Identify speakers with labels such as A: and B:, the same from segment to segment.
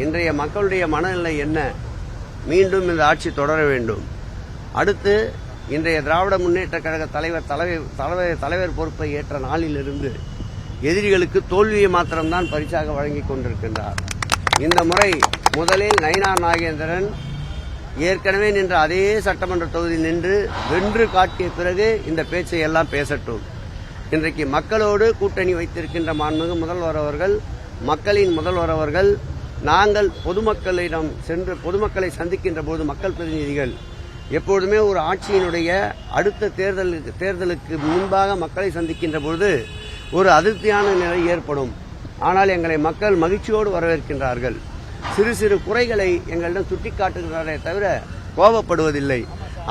A: இன்றைய மக்களுடைய மனநிலை என்ன? மீண்டும் இந்த ஆட்சி தொடர வேண்டும். அடுத்து இன்றைய திராவிட முன்னேற்ற கழக தலைவர் தலைவர் தலைவர் தலைவர் பொறுப்பை ஏற்ற நாளிலிருந்து எதிரிகளுக்கு தோல்வியை மாத்திரம்தான் பரிசாக வழங்கிக் கொண்டிருக்கின்றார். இந்த முறை முதலில் நயினார் நாகேந்திரன் ஏற்கனவே நின்ற அதே சட்டமன்ற தொகுதி நின்று வென்று காட்டிய பிறகு இந்த பேச்சை எல்லாம் பேசட்டும். இன்றைக்கு மக்களோடு கூட்டணி வைத்திருக்கின்ற மாண்புமிகு முதல்வர் அவர்கள் மக்களின் முதல்வர் அவர்கள் நாங்கள் பொதுமக்களிடம் சென்று பொதுமக்களை சந்திக்கின்ற போது மக்கள் பிரதிநிதிகள் எப்பொழுதுமே ஒரு ஆட்சியினுடைய அடுத்த தேர்தலுக்கு தேர்தலுக்கு முன்பாக மக்களை சந்திக்கின்ற பொழுது ஒரு அதிருப்தியான நிலை ஏற்படும். ஆனால் எங்களை மக்கள் மகிழ்ச்சியோடு வரவேற்கின்றார்கள். சிறு சிறு குறைகளை எங்களிடம் சுட்டிக்காட்டுகிறாரே தவிர கோபப்படுவதில்லை.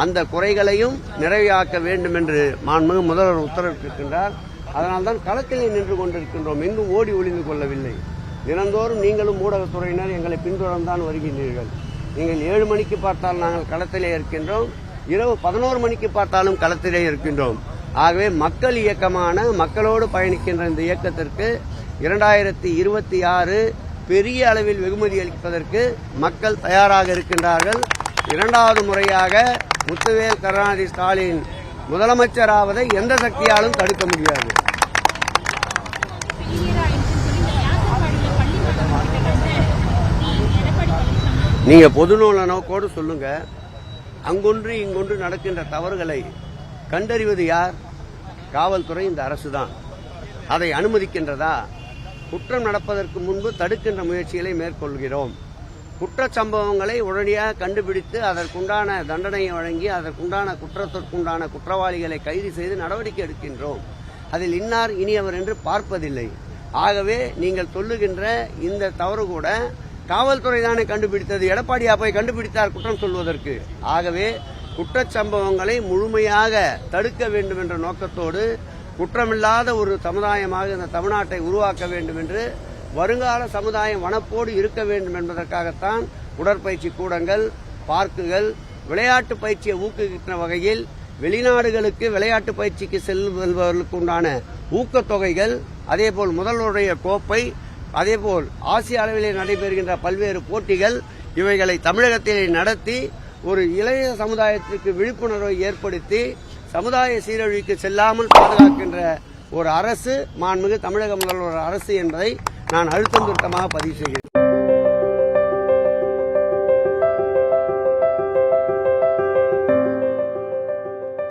A: அந்த குறைகளையும் நிறைவாக்க வேண்டும் என்று மாண்புமிகு முதல்வர் உத்தரவிட்டிருக்கின்றார். அதனால்தான் களத்திலே நின்று கொண்டிருக்கின்றோம். எங்கும் ஓடி ஒளிந்து கொள்ளவில்லை. தினந்தோறும் நீங்களும் ஊடகத்துறையினர் எங்களை பின்தொடர்ந்தான் வருகின்றீர்கள். நீங்கள் ஏழு மணிக்கு பார்த்தால் நாங்கள் களத்திலே இருக்கின்றோம். இரவு பதினோரு மணிக்கு பார்த்தாலும் களத்திலே இருக்கின்றோம். ஆகவே மக்கள் இயக்கமான மக்களோடு பயணிக்கின்ற இந்த இயக்கத்திற்கு இரண்டாயிரத்தி இருபத்தி ஆறு பெரிய அளவில் வெகுமதி அளிப்பதற்கு மக்கள் தயாராக இருக்கின்றார்கள். இரண்டாவது முறையாக முத்துவேல் கருணாநிதி ஸ்டாலின் முதலமைச்சராவதை எந்த சக்தியாலும் தடுக்க முடியாது.
B: நீங்கள்
A: பொது பொதுநல நோக்கோடு சொல்லுங்க. அங்கொன்று இங்கொன்று நடக்கின்ற தவறுகளை கண்டறிவது யார்? காவல்துறை இந்த அரசு தான் அதை அனுமதிக்கின்றதா? குற்றம் நடப்பதற்கு முன்பு தடுக்கின்ற முயற்சிகளை மேற்கொள்கிறோம். குற்ற சம்பவங்களை உடனடியாக கண்டுபிடித்து அதற்குண்டான தண்டனையை வழங்கி அதற்குண்டான குற்றத்திற்குண்டான குற்றவாளிகளை கைது செய்து நடவடிக்கை எடுக்கின்றோம். அதில் இன்னார் இனியவர் என்று பார்ப்பதில்லை. ஆகவே நீங்கள் சொல்லுகின்ற இந்த தவறு கூட காவல்துறை தானே கண்டுபிடித்தது? எடப்பாடியா போய் கண்டுபிடித்தார் குற்றம் சொல்வதற்கு. ஆகவே குற்றச்சம்பவங்களை முழுமையாக தடுக்க வேண்டும் என்ற நோக்கத்தோடு குற்றமில்லாத ஒரு சமுதாயமாக இந்த தமிழ்நாட்டை உருவாக்க வேண்டும் என்று வருங்கால சமுதாயம் வனப்போடு இருக்க வேண்டும் என்பதற்காகத்தான் உடற்பயிற்சி கூடங்கள் பார்க்குகள் விளையாட்டு பயிற்சியை ஊக்குவிக்கின்ற வகையில் வெளிநாடுகளுக்கு விளையாட்டு பயிற்சிக்கு செல்வதற்கு உண்டான ஊக்கத்தொகைகள் அதேபோல் முதல்வருடைய கோப்பை அதேபோல் ஆசிய அளவிலே நடைபெறுகின்ற பல்வேறு போட்டிகள் இவைகளை தமிழகத்திலே நடத்தி ஒரு இளைய சமுதாயத்திற்கு விழிப்புணர்வை ஏற்படுத்தி சமுதாய சீரழிவுக்கு செல்லாமல் பாதுகாக்கின்ற ஒரு அரசு மாண்புமிகு தமிழக முதல்வர் அரசு என்பதை நான் அழுத்தம் திருத்தமாக பதிவு செய்கிறேன்.